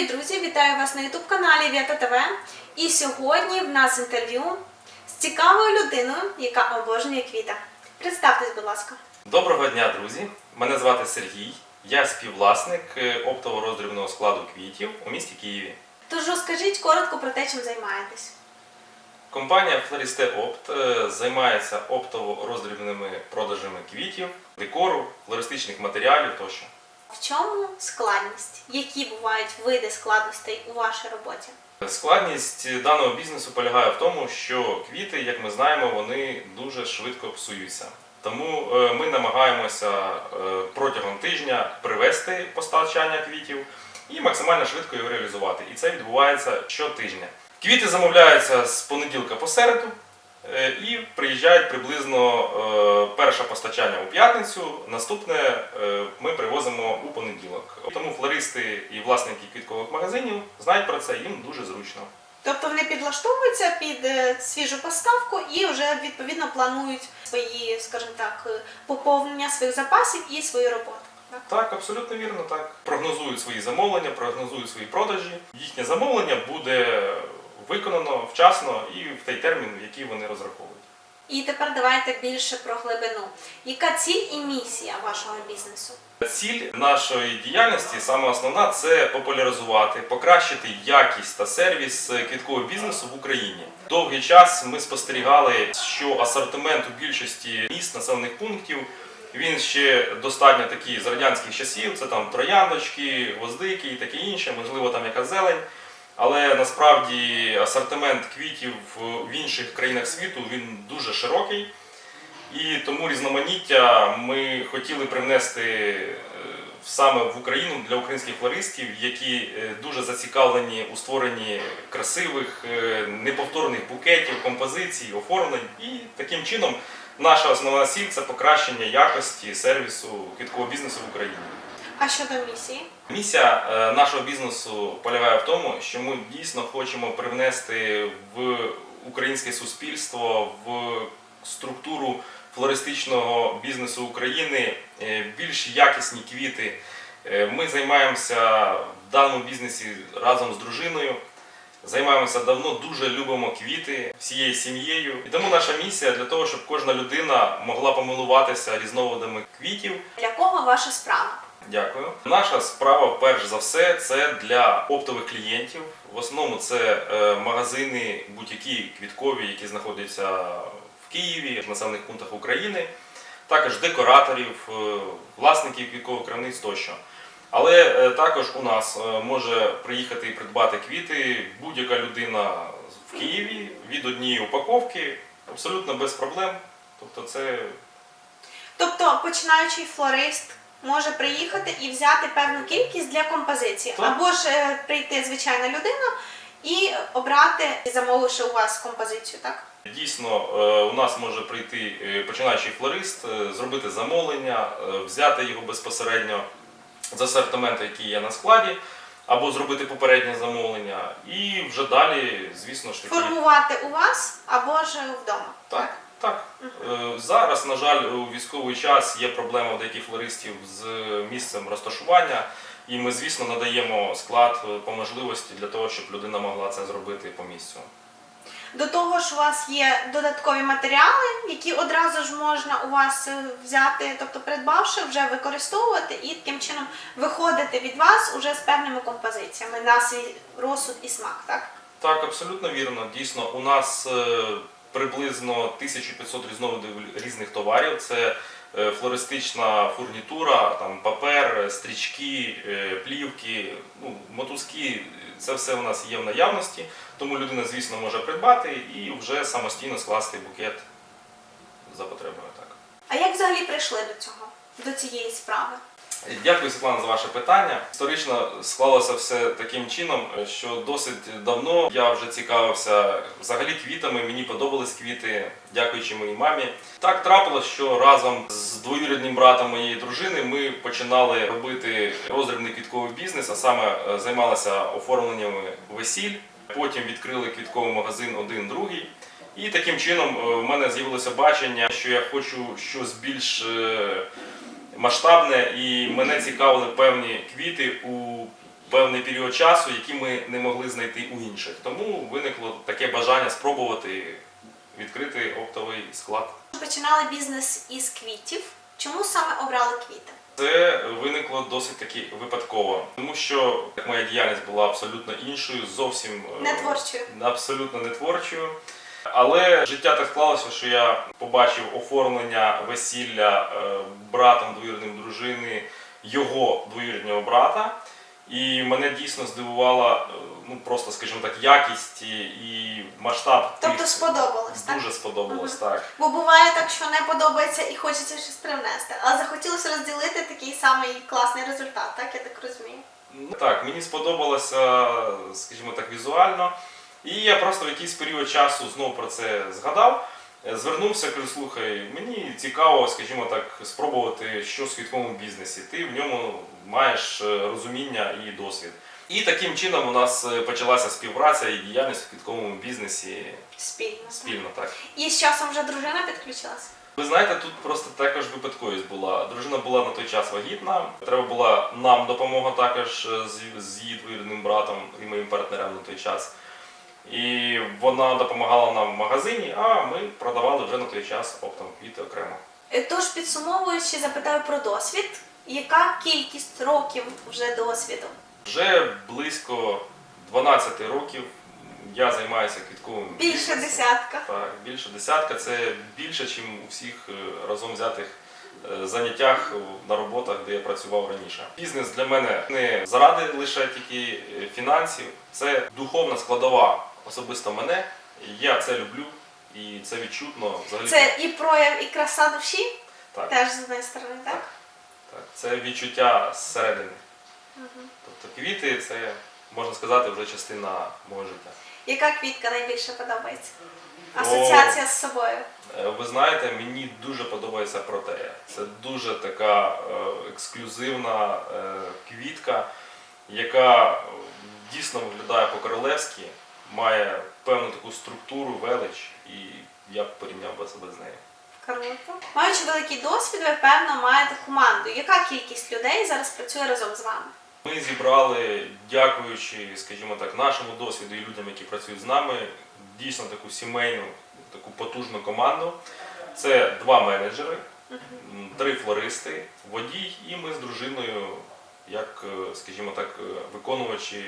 Привіт, друзі! Вітаю вас на youtube каналі Вєта ТВ. І сьогодні в нас інтерв'ю з цікавою людиною, яка обожнює квіта. Представтесь, будь ласка. Доброго дня, друзі! Мене звати Сергій. Я співвласник е, оптово-роздрібного складу квітів у місті Києві. Тож розкажіть коротко про те, чим займаєтесь. Компанія Floriste Opt е, займається оптово-роздрібними продажами квітів, декору, флористичних матеріалів тощо. В чому складність? Які бувають види складностей у вашій роботі? Складність даного бізнесу полягає в тому, що квіти, як ми знаємо, вони дуже швидко псуються. Тому е, ми намагаємося е, протягом тижня привести постачання квітів і максимально швидко його реалізувати. І це відбувається щотижня. Квіти замовляються з понеділка по середу е, і приїжджають приблизно е, перше постачання у п'ятницю, наступне е, ми привозимо у понеділок. Тому флористи і власники квіткових магазинів знають про це, їм дуже зручно. Тобто вони підлаштовуються під е, свіжу поставку і вже відповідно планують свої, скажімо так, е, поповнення своїх запасів і свою роботу. Так? Так, абсолютно вірно, так. Прогнозують свої замовлення, прогнозують свої продажі. Їхнє замовлення буде виконано вчасно і в той термін, в який вони розраховують. І тепер давайте більше про глибину. Яка ціль і місія вашого бізнесу? Ціль нашої діяльності, саме основна, це популяризувати, покращити якість та сервіс квіткового бізнесу в Україні. Довгий час ми спостерігали, що асортимент у більшості міст населених пунктів він ще достатньо такий з радянських часів. Це там трояндочки, гвоздики і таке інше, можливо, там яка зелень. Але насправді асортимент квітів в інших країнах світу він дуже широкий. І тому різноманіття ми хотіли привнести е, саме в Україну для українських флористів, які е, дуже зацікавлені у створенні красивих, е, неповторних букетів, композицій, оформлень. І таким чином наша основна ціль це покращення якості сервісу квіткового бізнесу в Україні. А щодо місії? Місія е, нашого бізнесу полягає в тому, що ми дійсно хочемо привнести в українське суспільство в структуру флористичного бізнесу України е, більш якісні квіти. Е, Ми займаємося в даному бізнесі разом з дружиною. Займаємося давно, дуже любимо квіти всією сім'єю. І тому наша місія для того, щоб кожна людина могла помилуватися різновидами квітів. Для кого ваша справа? Дякую. Наша справа, перш за все, це для оптових клієнтів. В основному це е, магазини, будь-які квіткові, які знаходяться в Києві, в населених пунктах України, також декораторів, е, власників квіткових крамниць тощо. Але е, також у нас може приїхати і придбати квіти будь-яка людина в Києві від однієї упаковки, абсолютно без проблем. Тобто це Тобто починаючий флорист може приїхати і взяти певну кількість для композиції, Так. або ж е, прийти звичайна людина і обрати, замовивши у вас композицію, так? Дійсно, е, у нас може прийти е, починаючий флорист, е, зробити замовлення, е, взяти його безпосередньо з асортименту, який є на складі, або зробити попереднє замовлення, і вже далі, звісно ж таки. Формувати у вас або ж вдома. Так, так. Е, Зараз, на жаль, у військовий час є проблема у деяких флористів з місцем розташування, і ми, звісно, надаємо склад е, по можливості для того, щоб людина могла це зробити по місцю. До того ж, у вас є додаткові матеріали, які одразу ж можна у вас е, взяти, тобто придбавши, вже використовувати і таким чином виходити від вас уже з певними композиціями на свій розсуд і смак, так? Так, абсолютно вірно. Дійсно, у нас приблизно 1500 різновидів різних товарів. Це е, флористична фурнітура, там папер, стрічки, е, плівки, ну, мотузки. Це все у нас є в наявності, тому людина, звісно, може придбати і вже самостійно скласти букет за потребою. Так. А як взагалі прийшли до цього, до цієї справи? Дякую, Світлана, за ваше питання. Історично склалося все таким чином, що досить давно я вже цікавився взагалі квітами. Мені подобались квіти, дякуючи моїй мамі. Так трапилось, що разом з двоюрідним братом моєї дружини ми починали робити роздрібний квітковий бізнес, а саме е, займалися оформленнями весіль. Потім відкрили квітковий магазин один другий. І таким чином е, в мене з'явилося бачення, що я хочу щось більш е, масштабне, і мене цікавили певні квіти у певний період часу, який ми не могли знайти у інших. Тому виникло таке бажання спробувати відкрити оптовий склад. Починали бізнес із квітів. Чому саме обрали квіти? Це виникло досить таки випадково, тому що моя діяльність була абсолютно іншою, зовсім е, Не творчою. абсолютно не творчою. Але життя так склалося, що я побачив оформлення весілля е, братом двоюрідним дружини його двоюрідного брата. І мене дійсно здивувала, е, ну просто скажімо так, якість і- масштаб. Тобто тих- сподобалось, так? Дуже сподобалось, Мгм. так. Бо буває так, що не подобається і хочеться щось привнести. Але захотілося розділити такий самий класний результат, так я так розумію. Ну, Так, мені сподобалося, скажімо так, візуально. І я просто в якийсь період часу знову про це згадав. е, Звернувся, кажу, слухай, мені цікаво, скажімо так, спробувати щось в квітковому бізнесі. Ти в ньому маєш е, розуміння і досвід. І таким чином у нас е, почалася співпраця і діяльність в квітковому бізнесі Спільно. спільно. Так. І з часом вже дружина підключилася. Ви знаєте, тут просто також випадковість була. Дружина була на той час вагітна. Треба була нам допомога також з, з її двоюрідним братом і моїм партнером на той час. І вона допомагала нам в магазині, а ми продавали вже на той час оптом квіти окремо. Е, Тож, підсумовуючи, запитаю про досвід. Яка кількість років вже досвіду? Вже близько 12 років я займаюся квітковим Більше бізнесом. десятка. Так, більше десятка це більше, ніж у всіх е, разом взятих заняттях на роботах, де я працював раніше. Бізнес для мене не заради лише тільки е, фінансів, це духовна складова особисто мене. Я це люблю і це відчутно взагалі. Це і прояв, і краса душі, Так, теж з однієї сторони, так? так, це відчуття зсередини. Мгм. Тобто квіти це можна сказати вже частина мого життя. Яка квітка найбільше подобається? Асоціація з собою. Е, Ви знаєте, мені дуже подобається протея. Це дуже така е, ексклюзивна е, квітка, яка дійсно виглядає по-королевськи, має певну таку структуру, велич, і я б порівняв би себе з нею. Круто. Маючи великий досвід, ви певно маєте команду. Яка кількість людей зараз працює разом з вами? Ми зібрали, дякуючи, скажімо так, нашому досвіду і людям, які працюють з нами, дійсно таку сімейну, таку потужну команду. Це два менеджери, три флористи, водій, і ми з дружиною, як, е, скажімо так, е, виконувачі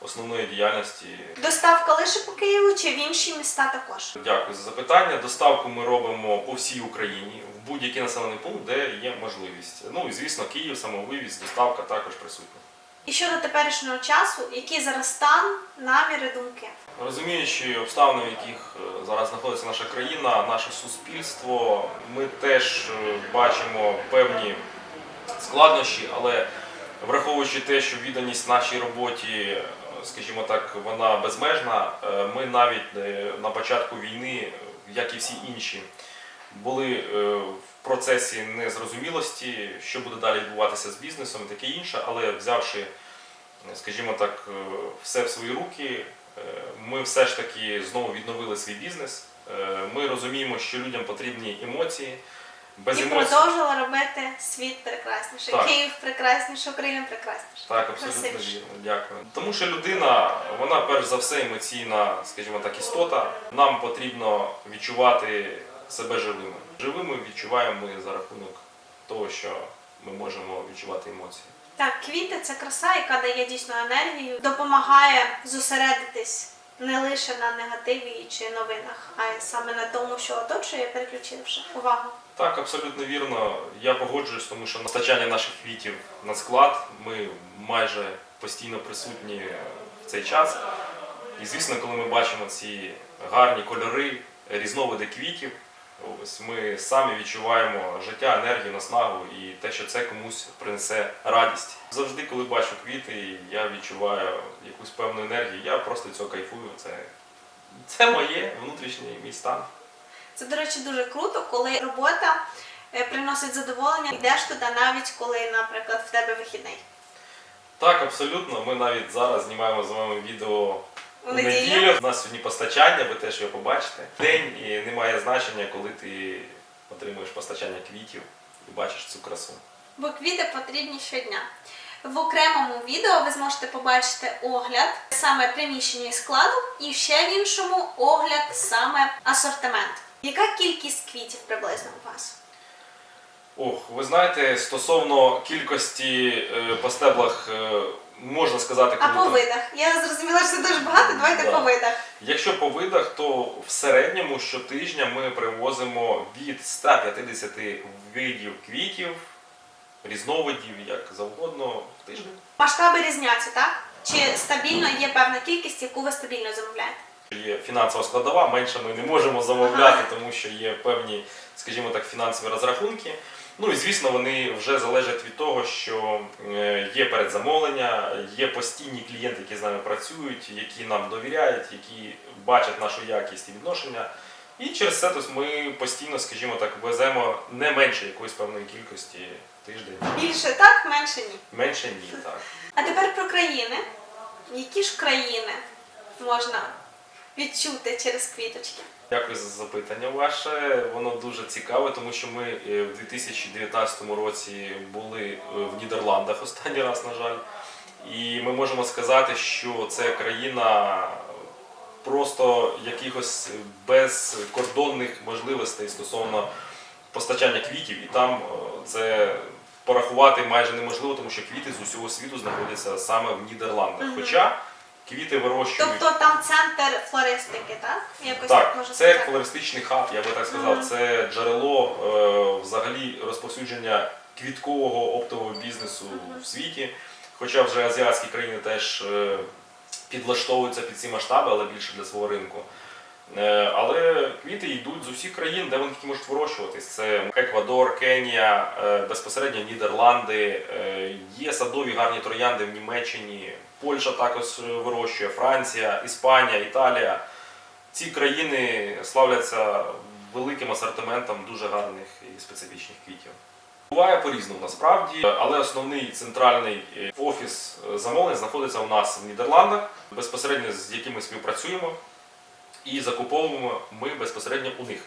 основної діяльності. Доставка лише по Києву чи в інші міста також? Дякую за запитання. Доставку ми робимо по всій Україні, в будь-який населений пункт, де є можливість. Ну і звісно, Київ, самовивіз, доставка також присутня. І щодо теперішнього часу, який зараз стан, наміри, думки? Розуміючи обставини, в яких е, зараз знаходиться наша країна, наше суспільство, ми теж е, бачимо певні складнощі, але враховуючи те, що відданість нашій роботі, е, скажімо так, вона безмежна, ми навіть на початку війни, як і всі інші, були е, в процесі незрозумілості, що буде далі відбуватися з бізнесом і таке інше, але взявши скажімо так, е, все в свої руки. Е, Ми все ж таки знову відновили свій бізнес. Ми розуміємо, що людям потрібні емоції. Без і емоцій. продовжила робити світ прекрасніше, Так. Київ прекрасніше, Україна прекрасніше. Так, абсолютно Красивіше. вірно. Дякую. Тому що людина, вона перш за все емоційна, скажімо так, істота. Нам потрібно відчувати себе живими. Живими відчуваємо ми за рахунок того, що ми можемо відчувати емоції. Так, квіти це краса, яка дає дійсно енергію, допомагає зосередитись не лише на негативі чи новинах, а й саме на тому, що оточує, переключивши увагу. Так, абсолютно вірно. Я погоджуюсь, тому що постачання наших квітів на склад ми майже постійно присутні в цей час. І звісно, коли ми бачимо ці гарні кольори, різновиди квітів, ось ми самі відчуваємо життя, енергію, наснагу і те, що це комусь принесе радість. Завжди, коли бачу квіти, я відчуваю якусь певну енергію. Я просто цього кайфую. Це, це моє внутрішній мій стан. Це, до речі, дуже круто, коли робота е, приносить задоволення, йдеш туди навіть коли, наприклад, в тебе вихідний. Так, абсолютно. Ми навіть зараз знімаємо з вами відео У неділю. У нас сьогодні постачання, ви теж його побачите. День і немає значення, коли ти отримуєш постачання квітів і бачиш цю красу. Бо квіти потрібні щодня. В окремому відео ви зможете побачити огляд саме приміщення і складу, і ще в іншому огляд саме асортимент. Яка кількість квітів приблизно у вас? Ох, ви знаєте, стосовно кількості е, по стеблах е, можна сказати А по видах? Я зрозуміла, що це дуже багато. Давайте Да. по видах. Якщо по видах, то в середньому щотижня ми привозимо від 150 видів квітів, різновидів, як завгодно, в тиждень. Масштаби різняться, так? Чи стабільно є певна кількість, яку ви стабільно замовляєте? Є фінансова складова, менше ми не можемо замовляти, тому що є певні, скажімо так, фінансові розрахунки. Ну і звісно, вони вже залежать від того, що е, є передзамовлення, є постійні клієнти, які з нами працюють, які нам довіряють, які бачать нашу якість і відношення. І через це тобто, ми постійно, скажімо так, веземо не менше якоїсь певної кількості тиждень. Більше так, менше ні. Менше ні, так. А тепер про країни. Які ж країни можна відчути через квіточки? Дякую за запитання ваше. Воно дуже цікаве, тому що ми е, в 2019 році були е, в Нідерландах останній раз, на жаль. І ми можемо сказати, що це країна просто якихось безкордонних можливостей стосовно постачання квітів. І там е, це порахувати майже неможливо, тому що квіти з усього світу знаходяться саме в Нідерландах. Хоча квіти вирощують. Тобто там центр флористики, так? Якось так, можна це сказати. флористичний хаб, я би так сказав. Мгм. Це джерело е, взагалі розповсюдження квіткового оптового бізнесу Мгм. в світі. Хоча вже азіатські країни теж е, підлаштовуються під ці масштаби, але більше для свого ринку. Е, Але квіти йдуть з усіх країн, де вони тільки можуть вирощуватись. Це Еквадор, Кенія, е, безпосередньо Нідерланди, е, є садові гарні троянди в Німеччині, Польща також вирощує, Франція, Іспанія, Італія. Ці країни славляться великим асортиментом дуже гарних і специфічних квітів. Буває по-різному насправді, але основний центральний офіс замовлень знаходиться у нас в Нідерландах, безпосередньо з якими співпрацюємо і закуповуємо ми безпосередньо у них.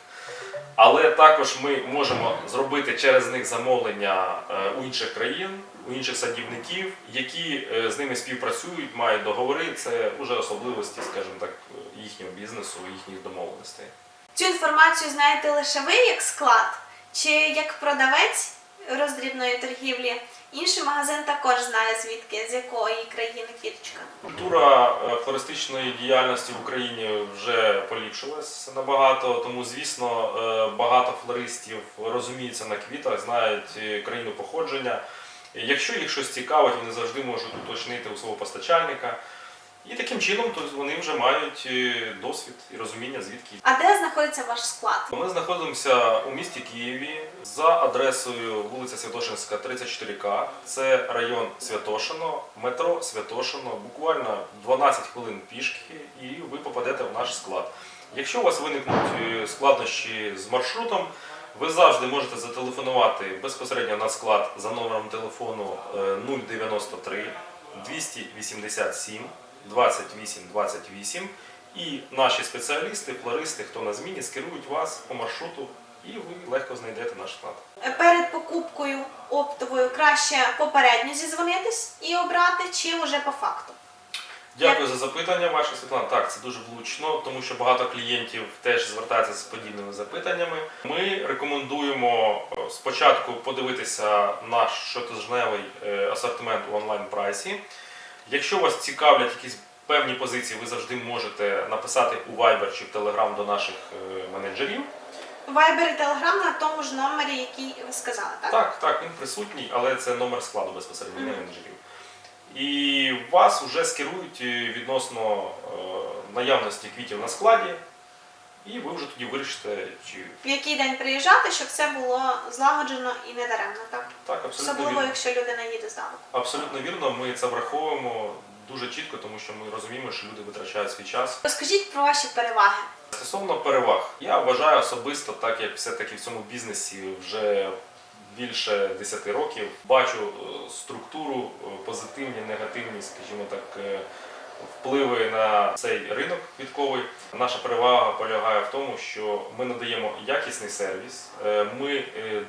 Але також ми можемо зробити через них замовлення е, у інших країн, у інших садівників, які е, з ними співпрацюють, мають договори. Це вже особливості, скажімо так, їхнього бізнесу, їхніх домовленостей. Цю інформацію знаєте лише ви як склад, чи як продавець роздрібної торгівлі. Інший магазин також знає звідки, з якої країни квіточка. Культура е, флористичної діяльності в Україні вже поліпшилась набагато, тому звісно е, багато флористів розуміються на квітах, знають е, країну походження. Якщо їх щось цікавить, вони завжди можуть уточнити у свого постачальника. І таким чином тобто, вони вже мають е, досвід і розуміння, звідки А де знаходиться ваш склад? ми знаходимося у місті Києві за адресою вулиця Святошинська, 34К. Це район Святошино, метро Святошино, буквально 12 хвилин пішки, і ви попадете в наш склад. Якщо у вас виникнуть е, складнощі з маршрутом, ви завжди можете зателефонувати безпосередньо на склад за номером телефону е, 093 287 28 28 і наші спеціалісти, флористи, хто на зміні, скерують вас по маршруту, і ви легко знайдете наш склад. Перед покупкою оптовою краще попередньо зізвонитись і обрати, чи вже по факту. Дякую за запитання, ваше Світлана. Так, це дуже влучно, тому що багато клієнтів теж звертаються з подібними запитаннями. Ми рекомендуємо е, спочатку подивитися наш щотижневий е, асортимент у онлайн прайсі. Якщо вас цікавлять якісь певні позиції, ви завжди можете написати у Viber чи в Telegram до наших е, менеджерів. Viber і Telegram на тому ж номері, який ви сказали, так? Так, так, він присутній, але це номер складу безпосередньо mm -hmm. менеджерів. І вас вже скерують е, відносно е, наявності квітів на складі, і ви вже тоді вирішите, чи В який день приїжджати, щоб все було злагоджено і не даремно, так? так абсолютно Особливо, вірно. якщо людина їде здалеку. Абсолютно вірно, ми це враховуємо дуже чітко, тому що ми розуміємо, що люди витрачають свій час. Розкажіть про ваші переваги. Стосовно переваг, я вважаю особисто, так як все-таки в цьому бізнесі вже більше 10 років, бачу е, структуру, е, позитивні, негативні, скажімо так, е, впливи на цей ринок квітковий. Наша перевага полягає в тому, що ми надаємо якісний сервіс, е, ми е,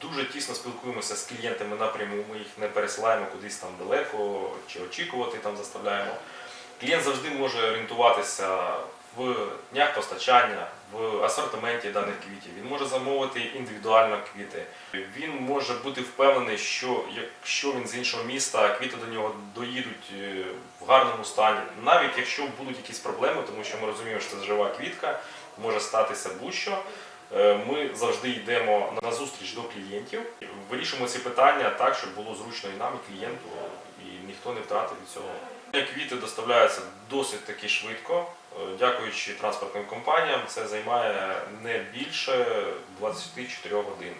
дуже тісно спілкуємося з клієнтами напряму. Ми їх не пересилаємо кудись там далеко чи очікувати там заставляємо. Клієнт завжди може орієнтуватися в днях постачання, в асортименті даних квітів. Він може замовити індивідуально квіти. Він може бути впевнений, що якщо він з іншого міста, квіти до нього доїдуть е, в гарному стані, навіть якщо будуть якісь проблеми, тому що ми розуміємо, що це жива квітка, може статися будь-що. Е, Ми завжди йдемо на зустріч до клієнтів, вирішуємо ці питання так, щоб було зручно і нам, і клієнту, ніхто не втратив від цього. Квіти доставляються досить таки швидко. Е, Дякуючи транспортним компаніям, це займає не більше 24 годин.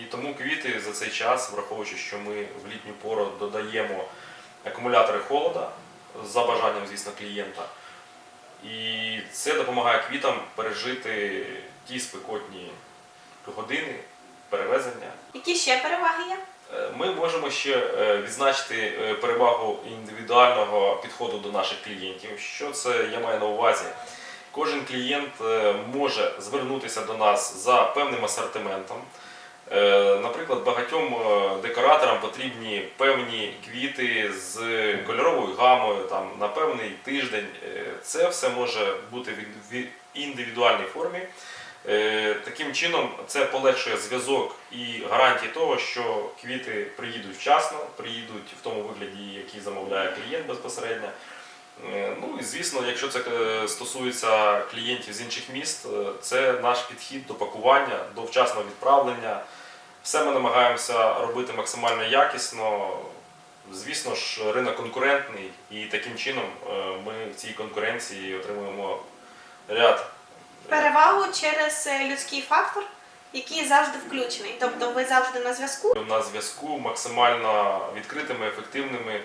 І тому квіти за цей час, враховуючи, що ми в літню пору додаємо акумулятори холода за бажанням, звісно, клієнта. І це допомагає квітам пережити ті спекотні години перевезення. Які ще переваги є? Е, Ми можемо ще е, відзначити е, перевагу індивідуального підходу до наших клієнтів. Що це я маю на увазі? Кожен клієнт може звернутися до нас за певним асортиментом. Наприклад, багатьом декораторам потрібні певні квіти з кольоровою гамою там, на певний тиждень. Це все може бути в індивідуальній формі. Е, Таким чином це полегшує зв'язок і гарантії того, що квіти приїдуть вчасно, приїдуть в тому вигляді, який замовляє клієнт безпосередньо. Е, Ну і звісно, якщо це е, стосується клієнтів з інших міст, це наш підхід до пакування, до вчасного відправлення. Все ми намагаємося робити максимально якісно. Звісно ж, ринок конкурентний, і таким чином ми в цій конкуренції отримуємо ряд Перевагу через е, людський фактор, який завжди включений. Тобто ви завжди на зв'язку. на зв'язку максимально відкритими, ефективними,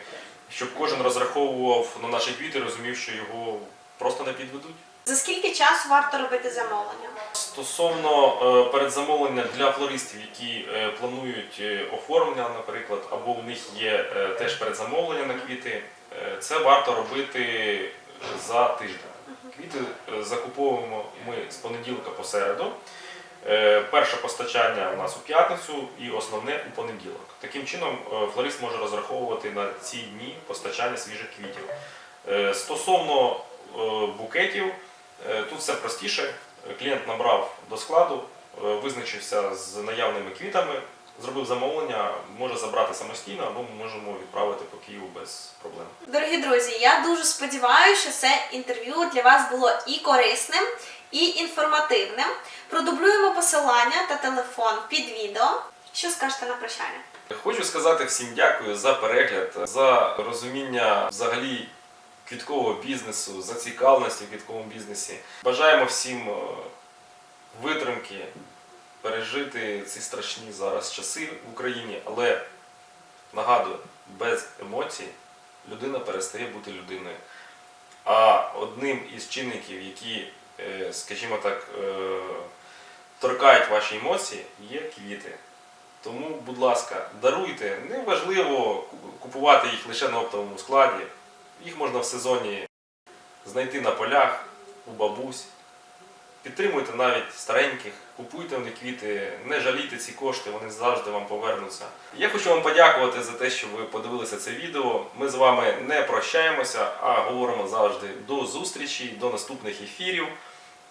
щоб кожен розраховував на наші квіти, розумів, що його просто не підведуть. За скільки часу варто робити замовлення? Стосовно е, передзамовлення для флористів, які е, планують оформлення, наприклад, або в них є теж передзамовлення на квіти, це варто робити за тиждень. Квіти е, закуповуємо ми з понеділка по середу. Е, Перше постачання у нас у п'ятницю і основне у понеділок. Таким чином е, флорист може розраховувати на ці дні постачання свіжих квітів. Стосовно букетів, тут все простіше. Клієнт набрав до складу, визначився з наявними квітами, зробив замовлення, може забрати самостійно або ми можемо відправити по Києву без проблем. Дорогі друзі, я дуже сподіваюся, що це інтерв'ю для вас було і корисним, і інформативним. Продублюємо посилання та телефон під відео. Що скажете на прощання? Хочу сказати всім дякую за перегляд, за розуміння взагалі квіткового бізнесу, зацікавленості в квітковому бізнесі. Бажаємо всім е, витримки, пережити ці страшні зараз часи в Україні, але нагадую, без емоцій людина перестає бути людиною. А одним із чинників, які, е, скажімо так, е, торкають ваші емоції, є квіти. Тому, будь ласка, даруйте. Неважливо купувати їх лише на оптовому складі. Їх можна в сезоні знайти на полях, у бабусь. Підтримуйте навіть стареньких, купуйте в них квіти, не жалійте ці кошти, вони завжди вам повернуться. Я хочу вам подякувати за те, що ви подивилися це відео. Ми з вами не прощаємося, а говоримо завжди до зустрічі, до наступних ефірів.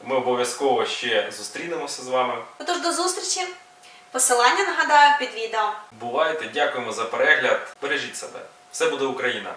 Ми обов'язково ще зустрінемося з вами. Отож, до зустрічі. Посилання нагадаю під відео. Бувайте, дякуємо за перегляд. Бережіть себе. Все буде Україна!